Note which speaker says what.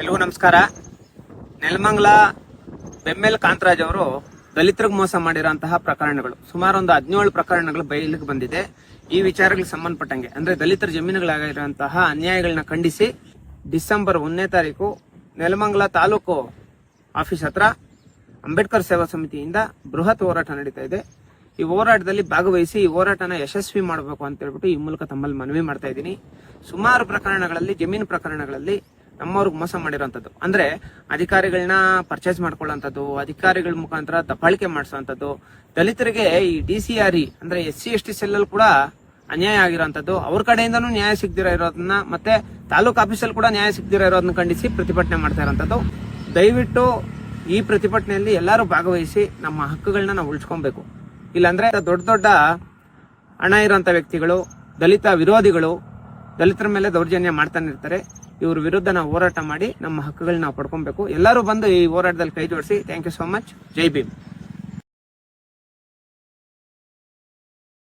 Speaker 1: ಎಲ್ರಿಗೂ ನಮಸ್ಕಾರ. ನೆಲಮಂಗಲ ಬೆಮ್ಮೆಲ್ ಕಾಂತರಾಜ್ ಅವರು ದಲಿತರಿಗೆ ಮೋಸ ಮಾಡಿರೋಂತಹ ಪ್ರಕರಣಗಳು, ಸುಮಾರು ಒಂದು ಹದಿನೇಳು ಪ್ರಕರಣಗಳು ಬಯಲಿಗೆ ಬಂದಿದೆ. ಈ ವಿಚಾರಗಳಿಗೆ ಸಂಬಂಧಪಟ್ಟಂಗೆ, ಅಂದ್ರೆ ದಲಿತರ ಜಮೀನುಗಳಾಗಿರುವಂತಹ ಅನ್ಯಾಯಗಳನ್ನ ಖಂಡಿಸಿ ಡಿಸೆಂಬರ್ ಒಂದನೇ ತಾರೀಕು ನೆಲಮಂಗಲ ತಾಲೂಕು ಆಫೀಸ್ ಹತ್ರ ಅಂಬೇಡ್ಕರ್ ಸೇವಾ ಸಮಿತಿಯಿಂದ ಬೃಹತ್ ಹೋರಾಟ ನಡೀತಾ ಇದೆ. ಈ ಹೋರಾಟದಲ್ಲಿ ಭಾಗವಹಿಸಿ ಈ ಹೋರಾಟನ ಯಶಸ್ವಿ ಮಾಡಬೇಕು ಅಂತ ಹೇಳ್ಬಿಟ್ಟು ಈ ಮೂಲಕ ತಮ್ಮಲ್ಲಿ ಮನವಿ ಮಾಡ್ತಾ ಇದ್ದೀನಿ. ಸುಮಾರು ಪ್ರಕರಣಗಳಲ್ಲಿ, ಜಮೀನು ಪ್ರಕರಣಗಳಲ್ಲಿ ನಮ್ಮವ್ರಿಗೆ ಮೋಸ ಮಾಡಿರೋಂಥದ್ದು. ಅಂದ್ರೆ ಅಧಿಕಾರಿಗಳನ್ನ ಪರ್ಚೇಸ್ ಮಾಡ್ಕೊಳ್ಳೋಂಥದ್ದು, ಅಧಿಕಾರಿಗಳ ಮುಖಾಂತರ ದಬ್ಬಾಳಿಕೆ ಮಾಡಿಸೋಂಥದ್ದು, ದಲಿತರಿಗೆ ಈ ಡಿ ಸಿ ಆರ್ ಇ, ಅಂದ್ರೆ S C, S T cell ಕೂಡ ಅನ್ಯಾಯ ಆಗಿರೋಂಥದ್ದು, ಅವ್ರ ಕಡೆಯಿಂದನೂ ನ್ಯಾಯ ಸಿಗದಿರೋ ಇರೋದನ್ನ ಮತ್ತೆ ತಾಲೂಕು ಆಫೀಸಲ್ಲಿ ಕೂಡ ನ್ಯಾಯ ಸಿಗ್ದಿರ ಇರೋದನ್ನ ಖಂಡಿಸಿ ಪ್ರತಿಭಟನೆ ಮಾಡ್ತಾ ಇರೋಂಥದ್ದು. ದಯವಿಟ್ಟು ಈ ಪ್ರತಿಭಟನೆಯಲ್ಲಿ ಎಲ್ಲರೂ ಭಾಗವಹಿಸಿ ನಮ್ಮ ಹಕ್ಕುಗಳನ್ನ ನಾವು ಉಳಿಸ್ಕೊಬೇಕು. ಇಲ್ಲಾಂದ್ರೆ ದೊಡ್ಡ ದೊಡ್ಡ ಹಣ ಇರುವಂತ ವ್ಯಕ್ತಿಗಳು, ದಲಿತ ವಿರೋಧಿಗಳು, ದಲಿತರ ಮೇಲೆ ದೌರ್ಜನ್ಯ ಮಾಡ್ತಾನೆ ಇರ್ತಾರೆ. ಇವ್ರ ವಿರುದ್ಧ ನಾವು ಹೋರಾಟ ಮಾಡಿ ನಮ್ಮ ಹಕ್ಕುಗಳನ್ನ ನಾವು ಪಡ್ಕೊಬೇಕು. ಎಲ್ಲರೂ ಬಂದು ಈ ಹೋರಾಟದಲ್ಲಿ ಕೈ ಜೋಡಿಸಿ. Thank you so much Jai Bhim.